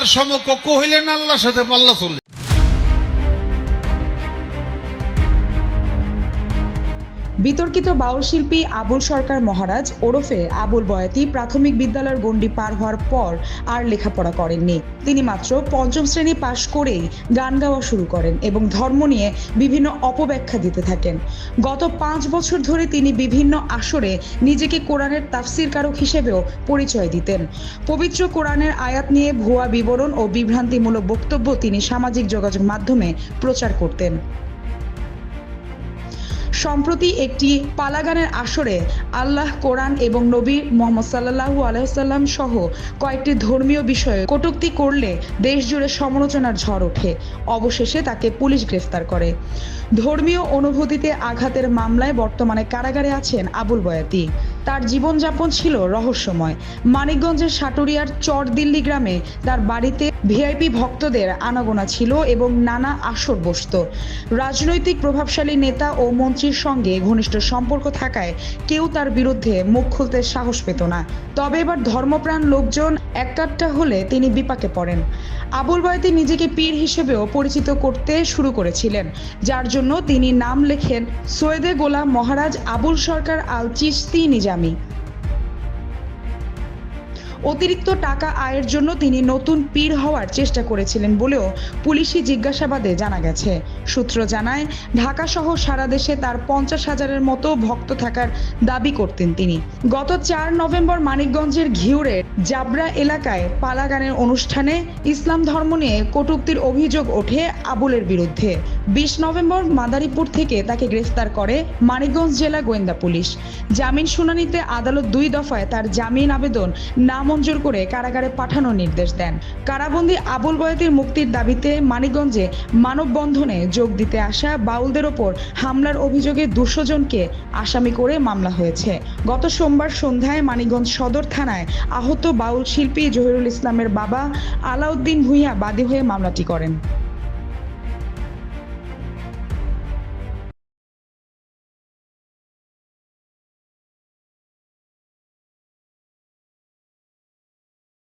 আল্লাহর সমকক্ষ হইলেন আল্লাহর সাথে পাল্লা চলে বিতর্কিত বাউল শিল্পী আবুল সরকার মহারাজ ওরফে আবুল বয়াতি প্রাথমিক বিদ্যালয়ের গণ্ডি পার হওয়ার পর আর লেখাপড়া করেননি। তিনি মাত্র পঞ্চম শ্রেণি পাশ করেই গান গাওয়া শুরু করেন এবং ধর্ম নিয়ে বিভিন্ন অপব্যাখ্যা দিতে থাকেন। গত পাঁচ বছর ধরে তিনি বিভিন্ন আসরে নিজেকে কোরআনের তাফসির কারক হিসেবেও পরিচয় দিতেন। পবিত্র কোরআনের আয়াত নিয়ে ভুয়া বিবরণ ও বিভ্রান্তিমূলক বক্তব্য তিনি সামাজিক যোগাযোগ মাধ্যমে প্রচার করতেন। সম্প্রতি একটি পালাগানের আসরে আল্লাহ কোরআন এবং নবী মোহাম্মদ সাল্লাহু আলহাম সহ কয়েকটি ধর্মীয় বিষয়ে কটুক্তি করলে দেশজুড়ে সমালোচনার ঝড় ওঠে। অবশেষে তাকে পুলিশ গ্রেফতার করে। ধর্মীয় অনুভূতিতে আঘাতের মামলায় বর্তমানে কারাগারে আছেন আবুল বয়াতি। তার জীবনযাপন ছিল রহস্যময়। মানিকগঞ্জের সাটুরিয়ার চরদিল্লি গ্রামে তার বাড়িতে ভিআইপি ভক্তদের আনাগোনা ছিল এবং নানা আসর বসত। রাজনৈতিক প্রভাবশালী নেতা ও মন্ত্রীর সঙ্গে ঘনিষ্ঠ সম্পর্ক থাকায় কেউ তার বিরুদ্ধে মুখ খুলতে সাহস পেত না। তবে এবার ধর্মপ্রাণ লোকজন এককাট্টা হলে তিনি বিপাকে পড়েন। আবুল বয়তি নিজেকে পীর হিসেবেও পরিচিত করতে শুরু করেছিলেন, যার জন্য তিনি নাম লেখেন সৈয়দে গোলাম মহারাজ আবুল সরকার আল চিস্তি নিজামি। অতিরিক্ত টাকা আয়ের জন্য তিনি নতুন পীর হওয়ার চেষ্টা করেছিলেন বলেও পুলিশি জিজ্ঞাসাবাদে জানা গেছে। সূত্র জানায় ঢাকা সহ সারা দেশে তার পঞ্চাশ হাজারের মতো ভক্ত থাকার দাবি করতেন তিনি। গত চার নভেম্বর মানিকগঞ্জের ঘিউরের জাবরা এলাকায় পালাগানের অনুষ্ঠানে ইসলাম ধর্ম নিয়ে কটূক্তির অভিযোগ ওঠে আবুলের বিরুদ্ধে। বিশ নভেম্বর মাদারীপুর থেকে তাকে গ্রেফতার করে মানিকগঞ্জ জেলা গোয়েন্দা পুলিশ। জামিন শুনানিতে আদালত দুই দফায় তার জামিন আবেদন নামঞ্জুর করে কারাগারে পাঠানোর নির্দেশ দেন। কারাবন্দী আবুল বয়াতির মুক্তির দাবিতে মানিকগঞ্জে মানববন্ধনে যোগ দিতে আসা বাউলদের ওপর হামলার অভিযোগে দুশো জনকে আসামি করে মামলা হয়েছে। গত সোমবার সন্ধ্যায় মানিকগঞ্জ সদর থানায় আহত বাউল শিল্পী জহিরুল ইসলামের বাবা আলাউদ্দিন ভূঁইয়া বাদী হয়ে মামলাটি করেন।